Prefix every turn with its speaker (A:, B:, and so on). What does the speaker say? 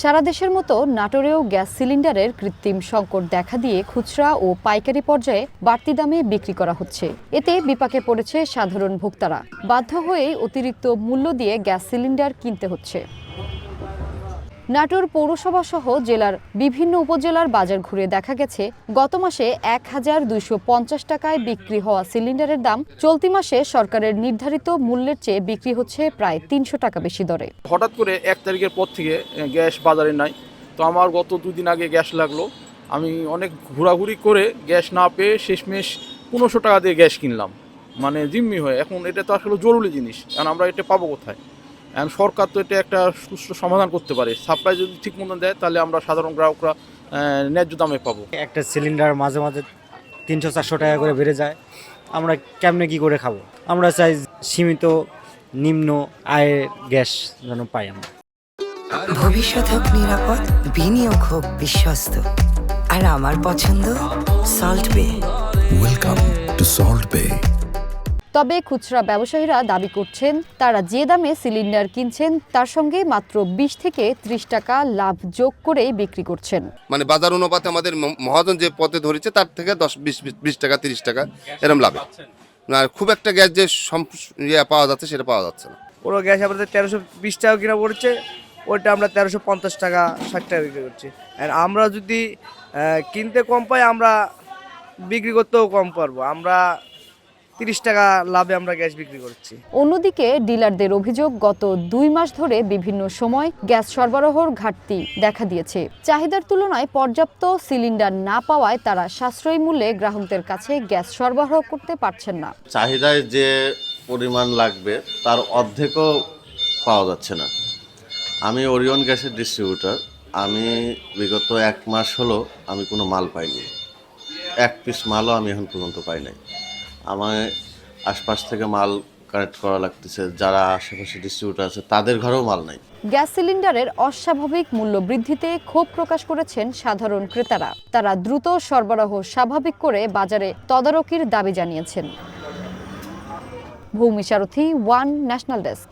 A: সারা দেশের মতো নাটোরেও গ্যাস সিলিন্ডারের কৃত্রিম সংকট দেখা দিয়ে খুচরা ও পাইকারি পর্যায়ে বাড়তি দামে বিক্রি করা হচ্ছে। এতে বিপাকে পড়েছে সাধারণ ভোক্তারা। বাধ্য হয়ে অতিরিক্ত মূল্য দিয়ে গ্যাস সিলিন্ডার কিনতে হচ্ছে। নাটোর পৌরসভা সহ জেলার বিভিন্ন উপজেলার বাজার ঘুরে দেখা গেছে, গত মাসে এক হাজার দুইশো পঞ্চাশ টাকায় বিক্রি হওয়া সিলিন্ডারের দাম, চলতি মাসে সরকারের নির্ধারিত মূল্যের চেয়ে বিক্রি হচ্ছে প্রায় তিনশো টাকা বেশি দরে।
B: হঠাৎ করে এক তারিখের পর থেকে গ্যাস বাজারে নাই। তো আমার গত দুদিন আগে গ্যাস লাগল। আমি অনেক ঘোরাঘুরি করে গ্যাস না পেয়ে শেষমেশ পনেরোশো টাকা দিয়ে গ্যাস কিনলাম। মানে জিম্মি হয়ে। এখন এটা তো আসলে জরুরি জিনিস। কারণ আমরা এটা পাবো কোথায়? এখন সরকার তো এটা একটা সুষ্ঠু সমাধান করতে পারে। সাপ্লাই যদি ঠিক মতন দেয় তাহলে আমরা সাধারণ গ্রাহকরা ন্যায্য দামে পাবো।
C: একটা সিলিন্ডার মাঝে মাঝে তিনশো চারশো টাকা করে বেড়ে যায়। আমরা কেমনে কি করে খাব? আমরা চাই সীমিত নিম্ন আয়ের গ্যাস যেন পাই আমরা।
D: ভবিষ্যৎ হোক নিরাপদ বিনিয়োগ হোক বিশ্বস্ত। আর আমার পছন্দ সল্ট বে
E: Welcome to Salt Bay.
A: তবে খুচরা ব্যবসায়ীরা দাবি করছেন তারা যে দামে সিলিন্ডার কিনছেন তার সঙ্গে মাত্র বিশ থেকে ত্রিশ টাকা লাভ যোগ করে বিক্রি করছেন।
F: মানে বাজার অনুপাতে আমাদের মহাজন যে পথে ধরেছে তার থেকে দশ বিশ বিশ- টাকা তিরিশ টাকা এরম লাভে। আর খুব একটা গ্যাস যে ইয়ে পাওয়া যাচ্ছে সেটা পাওয়া যাচ্ছে না।
G: পুরো গ্যাস আমাদের তেরোশো বিশ টাকা কিনা পড়ছে ওইটা আমরা তেরোশো পঞ্চাশ টাকা ষাট টাকা বিক্রি করছি। আর আমরা যদি কিনতে কম পাই আমরা বিক্রি করতেও কম পারব। আমরা তিরিশ টাকা লাভে আমরা গ্যাস বিক্রি করছি।
A: অন্যদিকে ডিলারদের অভিযোগ গত দুই মাস ধরে বিভিন্ন সময় গ্যাস সরবরাহর ঘাটতি দেখা দিয়েছে। চাহিদার তুলনায় পর্যাপ্ত সিলিন্ডার না পাওয়ায় তারা সাশ্রয়ী মূল্যে গ্রাহকদের কাছে গ্যাস সরবরাহ করতে পারছেন না।
H: চাহিদায় যে পরিমাণ লাগবে তার অর্ধেকও পাওয়া যাচ্ছে না। আমি ওরিয়ন গ্যাসের ডিস্ট্রিবিউটর। আমি বিগত এক মাস হলো আমি কোনো মাল পাইনি। এক পিস মালও আমি এখন পর্যন্ত পাই নাই। আমার আশপাশ থেকে মাল কালেক্ট করা লাগতেছে, যারা আশেপাশে ডিস্ট্রিবিউটার আছে, তাদের ঘরেও মাল নাই।
A: গ্যাস সিলিন্ডারের অস্বাভাবিক মূল্য বৃদ্ধিতে ক্ষোভ প্রকাশ করেছেন সাধারণ ক্রেতারা। তারা দ্রুত সরবরাহ স্বাভাবিক করে বাজারে তদারকির দাবি জানিয়েছেন। ভূমি সারথি, ওয়ান ন্যাশনাল ডেস্ক।